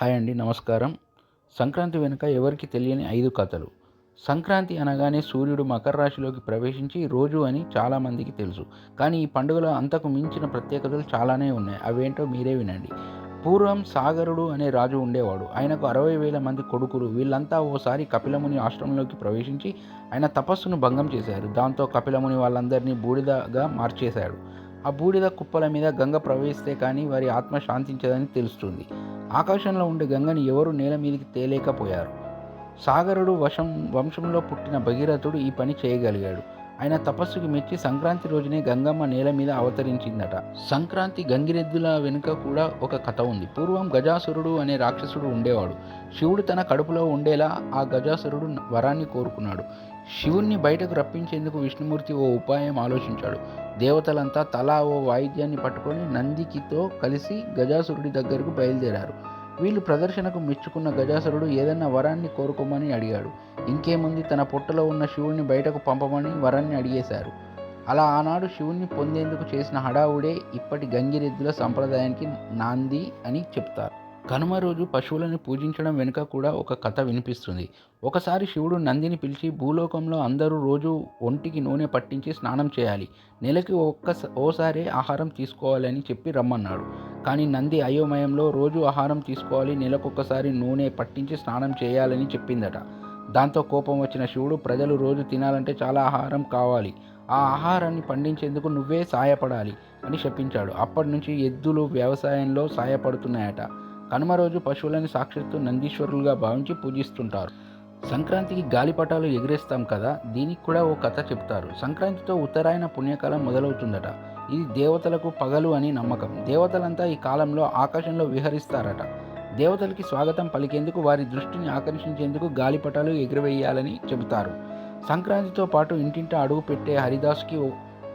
Hi అండి నమస్కారం. సంక్రాంతి వెనుక ఎవరికి తెలియని ఐదు కథలు. సంక్రాంతి అనగానే సూర్యుడు మకర రాశిలోకి ప్రవేశించి రోజు అని చాలామందికి తెలుసు. కానీ ఈ పండుగలో అంతకు మించిన ప్రత్యేకతలు చాలానే ఉన్నాయి. అవేంటో మీరే వినండి. పూర్వం సాగరుడు అనే రాజు ఉండేవాడు. ఆయనకు అరవై వేల మంది కొడుకులు. వీళ్ళంతా ఓసారి కపిలముని ఆశ్రమంలోకి ప్రవేశించి ఆయన తపస్సును భంగం చేశారు. దాంతో కపిలముని వాళ్ళందరినీ బూడిదగా మార్చేశాడు. ఆ బూడిద కుప్పల మీద గంగ ప్రవహిస్తే కానీ వారి ఆత్మ శాంతించదని తెలుస్తుంది. ఆకాశంలో ఉండే గంగని ఎవరు నేల మీదకి తేలేకపోయారు. సాగరుడు వశం వంశంలో పుట్టిన భగీరథుడు ఈ పని చేయగలిగాడు. ఆయన తపస్సుకు మెచ్చి సంక్రాంతి రోజునే గంగమ్మ నేల మీద అవతరించిందట. సంక్రాంతి గంగిరెద్దుల వెనుక కూడా ఒక కథ ఉంది. పూర్వం గజాసురుడు అనే రాక్షసుడు ఉండేవాడు. శివుడు తన కడుపులో ఉండేలా ఆ గజాసురుడు వరాన్ని కోరుకున్నాడు. శివుణ్ణి బయటకు రప్పించేందుకు విష్ణుమూర్తి ఓ ఉపాయం ఆలోచించాడు. దేవతలంతా తలా ఓ వాయిద్యాన్ని పట్టుకొని నందికితో కలిసి గజాసురుడి దగ్గరకు బయలుదేరారు. వీళ్ళు ప్రదర్శనకు మెచ్చుకున్న గజాసురుడు ఏదన్నా వరాన్ని కోరుకోమని అడిగాడు. ఇంకేముంది? తన పొట్టలో ఉన్న శివుణ్ణి బయటకు పంపమని వరాన్ని అడిగేశారు. అలా ఆనాడు శివుణ్ణి పొందేందుకు చేసిన హడావుడే ఇప్పటి గంగిరెద్దుల సంప్రదాయానికి నాంది అని చెప్తారు. కనుమ రోజు పశువులను పూజించడం వెనుక కూడా ఒక కథ వినిపిస్తుంది. ఒకసారి శివుడు నందిని పిలిచి భూలోకంలో అందరూ రోజు ఒంటికి నూనె పట్టించి స్నానం చేయాలి. నెలకి ఒక్క ఓసారి ఆహారం తీసుకోవాలని చెప్పి రమ్మన్నాడు. కానీ నంది అయోమయంలో రోజు ఆహారం తీసుకోవాలి నెలకొకసారి నూనె పట్టించి స్నానం చేయాలని చెప్పిందట. దాంతో కోపం వచ్చిన శివుడు ప్రజలు రోజు తినాలంటే చాలా ఆహారం కావాలి. ఆ ఆహారాన్ని పండించేందుకు నువ్వే సాయపడాలి అని చెప్పించాడు అప్పటి నుంచి ఎద్దులు వ్యవసాయంలో సాయపడుతున్నాయట. కనుమ రోజు పశువులని సాక్షిస్తూ నందీశ్వరులుగా భావించి పూజిస్తుంటారు. సంక్రాంతికి గాలిపటాలు ఎగిరేస్తాం కదా దీనికి కూడా ఓ కథ చెప్తారు. సంక్రాంతితో ఉత్తరాయణ పుణ్యకాలం మొదలవుతుందట. ఇది దేవతలకు పగలు అని నమ్మకం. దేవతలంతా ఈ కాలంలో ఆకాశంలో విహరిస్తారట. దేవతలకి స్వాగతం పలికేందుకు వారి దృష్టిని ఆకర్షించేందుకు గాలిపటాలు ఎగురవేయాలని చెబుతారు. సంక్రాంతితో పాటు ఇంటింట అడుగు పెట్టే హరిదాస్కి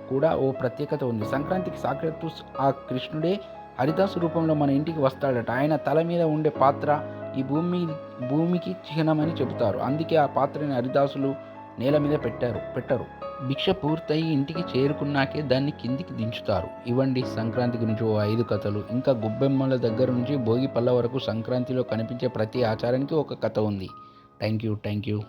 కూడా ఓ ప్రత్యేకత ఉంది. సంక్రాంతికి సాక్షాత్తు ఆ కృష్ణుడే హరిదాసు రూపంలో మన ఇంటికి వస్తాడట. ఆయన తల మీద ఉండే పాత్ర ఈ భూమి భూమికి చిహ్నమని చెబుతారు. అందుకే ఆ పాత్రని హరిదాసులు నేల మీద పెట్టారు పెట్టరు. భిక్ష పూర్తయి ఇంటికి చేరుకున్నాకే దాన్ని కిందికి దించుతారు. ఇవ్వండి సంక్రాంతి గురించి ఓ ఐదు కథలు. ఇంకా గుబ్బెమ్మల దగ్గర నుంచి భోగి పళ్ళ వరకు సంక్రాంతిలో కనిపించే ప్రతి ఆచారానికి ఒక కథ ఉంది. Thank you thank you.